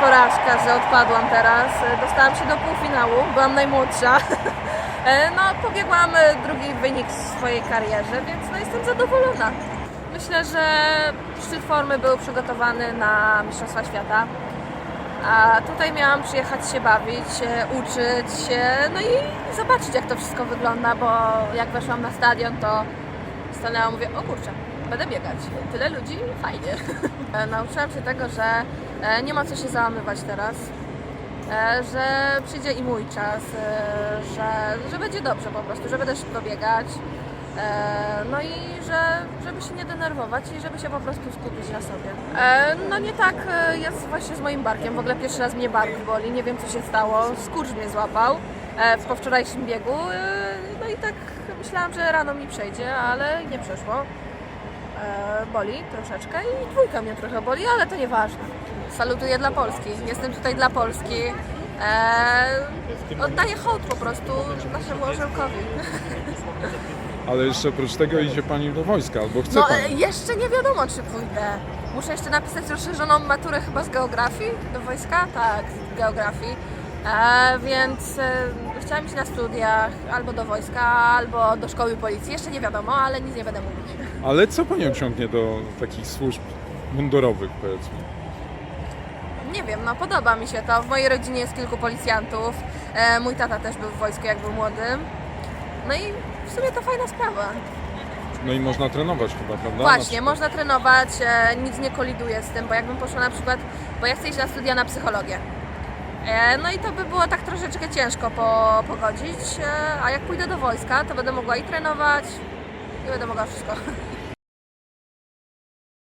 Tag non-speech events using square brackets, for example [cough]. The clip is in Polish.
porażka, że odpadłam teraz. Dostałam się do półfinału, byłam najmłodsza. [laughs] E, No, pobiegłam e, drugi wynik w swojej karierze, więc no, jestem zadowolona. Myślę, że szczyt formy był przygotowany na Mistrzostwa Świata. A tutaj miałam przyjechać się bawić, e, uczyć się, no i zobaczyć jak to wszystko wygląda, bo jak weszłam na stadion, to stanęłam, mówię, o kurczę, będę biegać. Tyle ludzi, fajnie. [laughs] E, Nauczyłam się tego, że e, nie ma co się załamywać teraz, e, że przyjdzie i mój czas, że, że będzie dobrze po prostu, że będę szybko biegać. No i że, żeby się nie denerwować i żeby się po prostu skupić na sobie. No nie tak jest właśnie z moim barkiem. W ogóle pierwszy raz mnie bark boli, nie wiem co się stało. Skurcz mnie złapał po wczorajszym biegu. No i tak myślałam, że rano mi przejdzie, ale nie przeszło. E, Boli troszeczkę i dwójka mnie trochę boli, ale to nieważne. Salutuję dla Polski. Jestem tutaj dla Polski. E, Oddaję hołd po prostu naszemu orzełkowi. Ale jeszcze oprócz tego idzie Pani do wojska, albo chce No Pani. e, jeszcze nie wiadomo, czy pójdę. Muszę jeszcze napisać rozszerzoną maturę chyba z geografii do wojska? Tak, z geografii. E, więc e, chciałam iść na studiach albo do wojska, albo do szkoły policji. Jeszcze nie wiadomo, ale nic nie będę mówić. Ale co Panią ciągnie do takich służb mundurowych, powiedzmy? Nie wiem, no podoba mi się to. W mojej rodzinie jest kilku policjantów. E, mój tata też był w wojsku, jak był młodym. No i w sumie to fajna sprawa. No i można trenować chyba, prawda? Właśnie, Na przykład. można trenować, e, nic nie koliduje z tym, bo jakbym poszła na przykład, bo ja chcę iść na studia na psychologię. E, No i to by było tak troszeczkę ciężko po, pogodzić, e, a jak pójdę do wojska, to będę mogła i trenować, i będę mogła wszystko. [laughs]